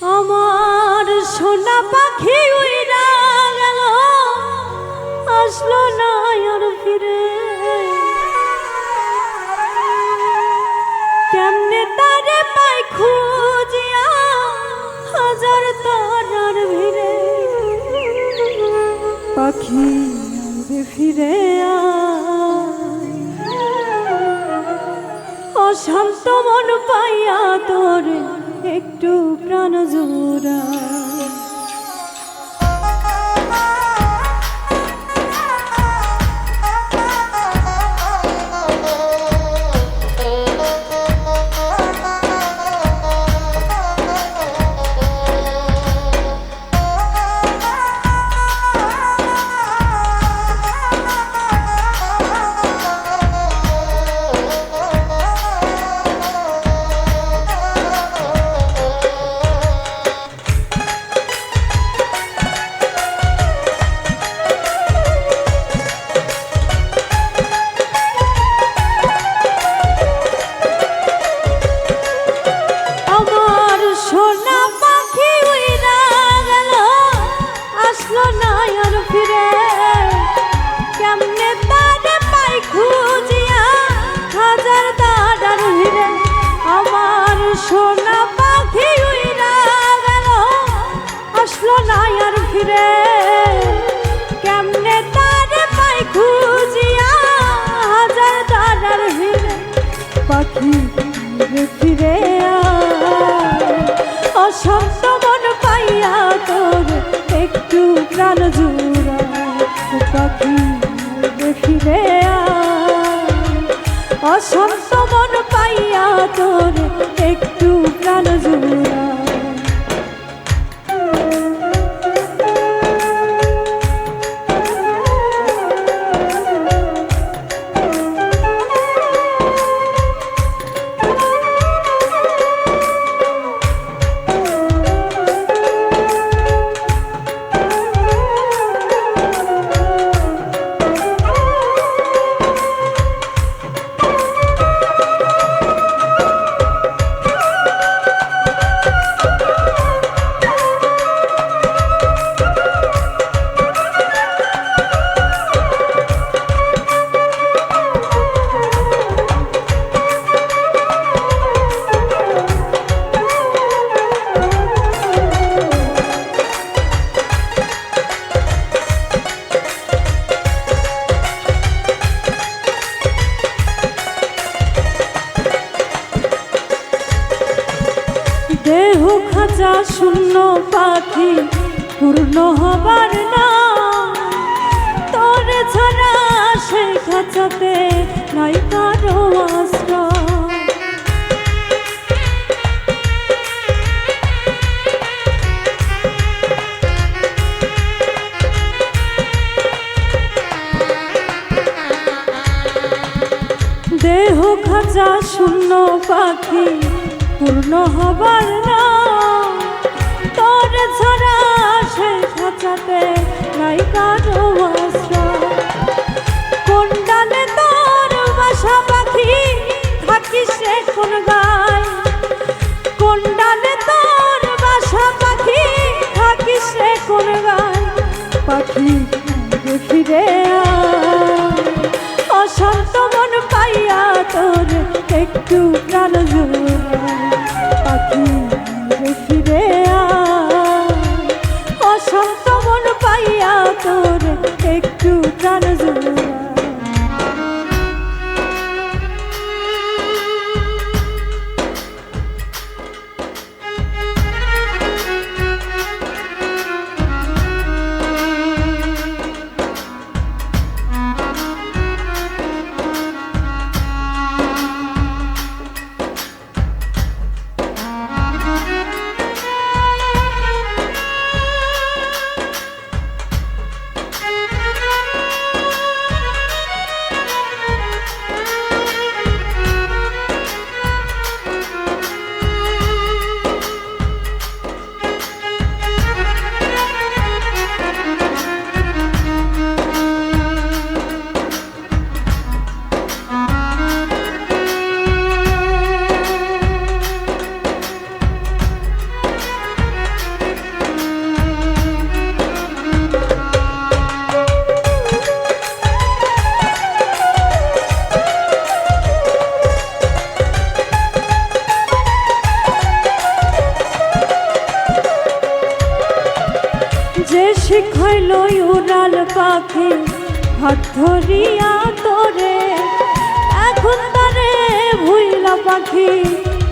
আমার সোনা পাখি উইরা গেল। আসলো না আর ফিরে। কেমনে তারে পাই খুঁজিয়া, হাজার তারার ভিড়ে। পাখি ফিরে আয়। অশান্ত মন পাইয়া তোর একটু প্রাণ জোড়া। ফিরে আয়। মন পাইয়া তোর একটু প্রাণ জুড়া পাখি ফিরে পাইয়া তোর একটু প্রাণ দেহ খাঁচা শূন্য পাখি পূর্ণ হবার না তোরে ছাড়া সেই খাঁচাতে নাই কারও দেহ খাঁচা শূন্য পাখি পূর্ণ হবার তোর ছাড়া সেই খাঁচাতে নাই কারও আশ্রয় কোন ডালে তোর বাসা পাখি থাকিস রে কোন গায়? কোন তোর বাসা পাখি থাকিস রে কোন গায়? পাখি ফিরে অশান্ত মন পাইয়া তোর একটু প্রাণ জোড়ায়। শিখাইল উড়াল পাখি, হাত ধরিয়া তোরে। এখন তারে ভুইলা পাখি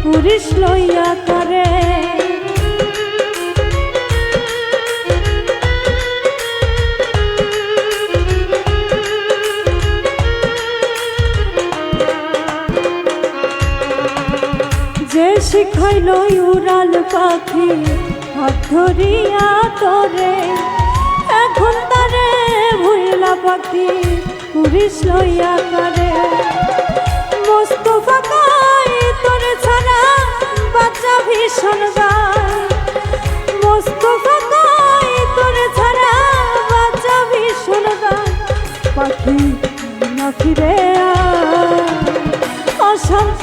পুরিশ লইয়া করে যে শিখাইল উড়াল পাখি ধরিয়া তোরে, এখন তারে ভুইলা পাখি পুরিশ লইয়া করে। মোস্তফা কাই তোরে ছাড়া বাচ্চা ভীষণ গায়। মোস্তফা কাই তোরে ছাড়া বাচ্চা ভীষণ গায়। পাখি না ফিরে অশান্ত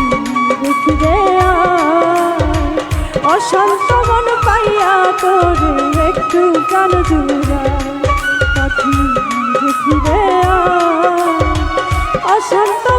অশান্ত মন পাইয়া তোর একটু প্রাণ জোড়া পাখি দেখিবে অশান্ত